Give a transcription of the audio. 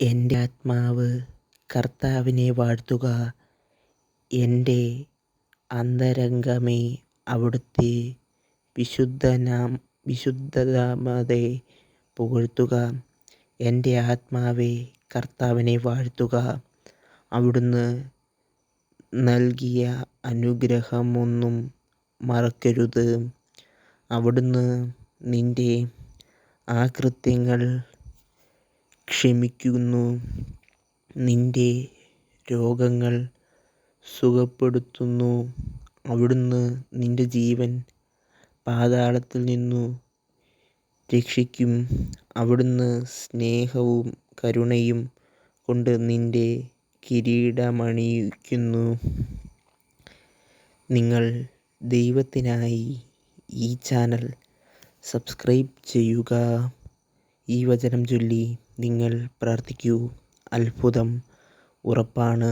എന്റെ ആത്മാവ് കർത്താവിനെ വാഴ്ത്തുക. എന്റെ അന്തരംഗമേ അവിടുത്തെ വിശുദ്ധനാം വിശുദ്ധനാമതെ പുകഴ്ത്തുക. എന്റെ ആത്മാവേ കർത്താവിനെ വാഴ്ത്തുക. അവിടുന്ന് നൽകിയ അനുഗ്രഹമൊന്നും മറക്കരുത്. അവിടുന്ന് നിന്റെ അകൃത്യങ്ങൾ ക്ഷമിക്കുന്നു. നിന്റെ രോഗങ്ങൾ സുഖപ്പെടുത്തുന്നു. അവിടുന്ന് നിന്റെ ജീവൻ പാതാളത്തിൽ നിന്നു രക്ഷിക്കും. അവിടുന്ന് സ്നേഹവും കരുണയും കൊണ്ട് നിന്റെ കിരീടമണിയിക്കുന്നു. നിങ്ങൾ ദൈവത്തിനായി ഈ ചാനൽ സബ്സ്ക്രൈബ് ചെയ്യുക. ഈ വചനം ചൊല്ലി നിങ്ങൾ പ്രാർത്ഥിക്കൂ. അത്ഭുതം ഉറപ്പാണ്.